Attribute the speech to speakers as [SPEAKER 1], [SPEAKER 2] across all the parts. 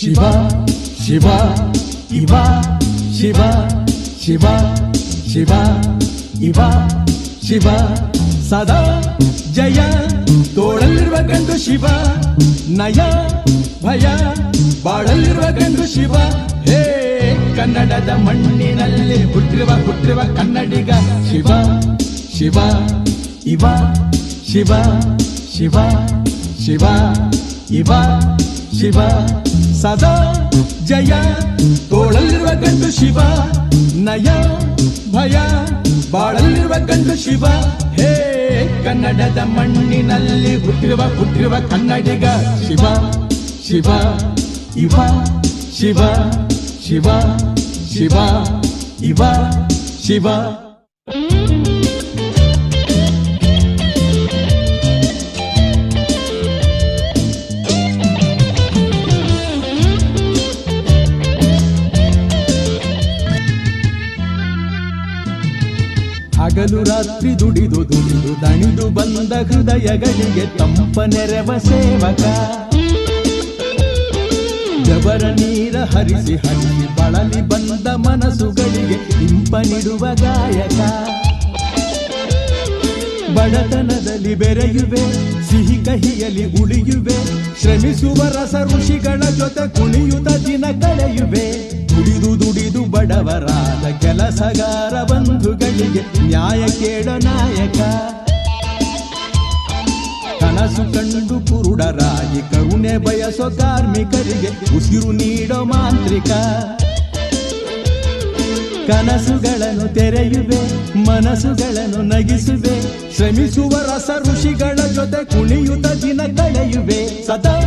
[SPEAKER 1] ಶಿವ ಶಿವ, ಇವ, ಶಿವ ಶಿವ ಶಿವ, ಇವ, ಶಿವ. ಸದಾ ಜಯ ತೋಳಲ್ಲಿರುವ ಗಂಡು ಶಿವ, ನಯ, ಭಯ ಬಾಳಲ್ಲಿರುವ ಗಂಡು ಶಿವ. ಹೇ ಕನ್ನಡದ ಮಣ್ಣಿನಲ್ಲಿ ಹುಟ್ಟಿರುವ ಹುಟ್ಟಿರುವ ಕನ್ನಡಿಗ ಶಿವ ಶಿವ, ಇವ, ಶಿವ ಶಿವ ಶಿವ, ಇವ, ಶಿವ. ಸದಾ, ಜಯ, ತೋಳಲ್ಲಿರುವ ಗಂಡು ಶಿವ, ನಯ, ಭಯ, ಬಾಳಲ್ಲಿರುವ ಗಂಡು ಶಿವ. ಹೇ ಕನ್ನಡದ ಮಣ್ಣಿನಲ್ಲಿ ಹುಟ್ಟಿರುವ ಹುಟ್ಟಿರುವ ಕನ್ನಡಿಗ ಶಿವ ಶಿವ, ಇವ, ಶಿವ ಶಿವ ಶಿವ, ಇವ, ಶಿವ. ಹಗಲು ರಾತ್ರಿ ದುಡಿದು ದುಡಿದು ದಣಿದು ಬಂದ ಹೃದಯಗಳಿಗೆ ತಂಪ ನೆರವ ಸೇವಕ. ಜಬರ ನೀರ ಹರಿಸಿ ಹರಿಸಿ ಬಳಲಿ ಬಂದ ಮನಸ್ಸುಗಳಿಗೆ ಇಂಪ ನೀಡುವ ಗಾಯಕ. ಬಡತನದಲ್ಲಿ ಬೆರೆಯುವೆ, ಸಿಹಿ ಕಹಿಯಲ್ಲಿ ಉಳಿಯುವೆ, ಶ್ರಮಿಸುವ ರಸ ಋಷಿಗಳ ಜೊತೆ ಕುಣಿಯುತ್ತ ದಿನ ಕಳೆಯುವೆ. ದುಡಿದು ದುಡಿದು ಬಡವರಾದ ಕೆಲಸಗಾರ. ಬಂಧುಗಳಿಗೆ ನ್ಯಾಯ ಕೇಳ ನಾಯಕ. ಕನಸು ಕಂಡು ಕುರುಡರಾಗಿ ಕರುಣೆ ಬಯಸೋ ಕಾರ್ಮಿಕರಿಗೆ ಉಸಿರು ನೀಡೋ ಮಾಂತ್ರಿಕ. ಕನಸುಗಳನ್ನು ತೆರೆಯುವೆ, ಮನಸ್ಸುಗಳನ್ನು ನಗಿಸುವೆ, ಶ್ರಮಿಸುವ ರಸ ಋಷಿಗಳ ಜೊತೆ ಕುಣಿಯುತ ದಿನ ಕಳೆಯುವೆ. ಸದಾ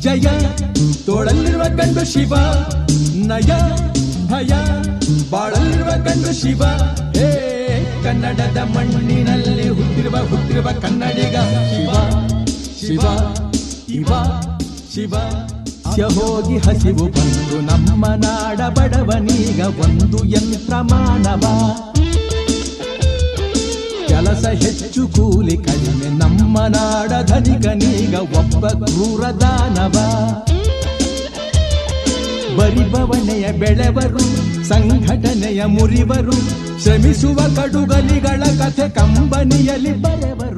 [SPEAKER 1] ಜಯ, ತೋಳಲ್ಲಿರುವ ಕಂಡು ಶಿವ, ನಯ, ಭಯ, ಬಾಳಲ್ಲಿರುವ ಕಂಡು ಶಿವ, ಹೇ. ಕನ್ನಡದ ಮಣ್ಣಿನಲ್ಲಿ ಹುಟ್ಟಿರುವ ಹುಟ್ಟಿರುವ ಕನ್ನಡಿಗ. ಶಿವ ಶಿವ, ಇವ, ಶಿವ. ಹೋಗಿ ಹಸಿವು ಬಂದು ನಮ್ಮ ನಾಡ ಬಡವನೀಗ ಒಂದು ಯಂತ್ರ ಮಾನವ. ಕೆಲಸ ಹೆಚ್ಚು, ಕೂಲಿ ಕಡಿಮೆ, ನಮ್ಮ ನಾಡ ಧನಿಕನೀಗ ಒಬ್ಬ ಕ್ರೂರ ದಾನವ. ಬರಿಬವಣೆಯ ಬೆಳೆವರು ಸಂಘಟನೆಯ ಮುರಿವರು ಶ್ರಮಿಸುವ ಕಡುಗಲಿಗಳ ಕಥೆ ಕಂಬನಿಯಲ್ಲಿ ಬರೆವರು.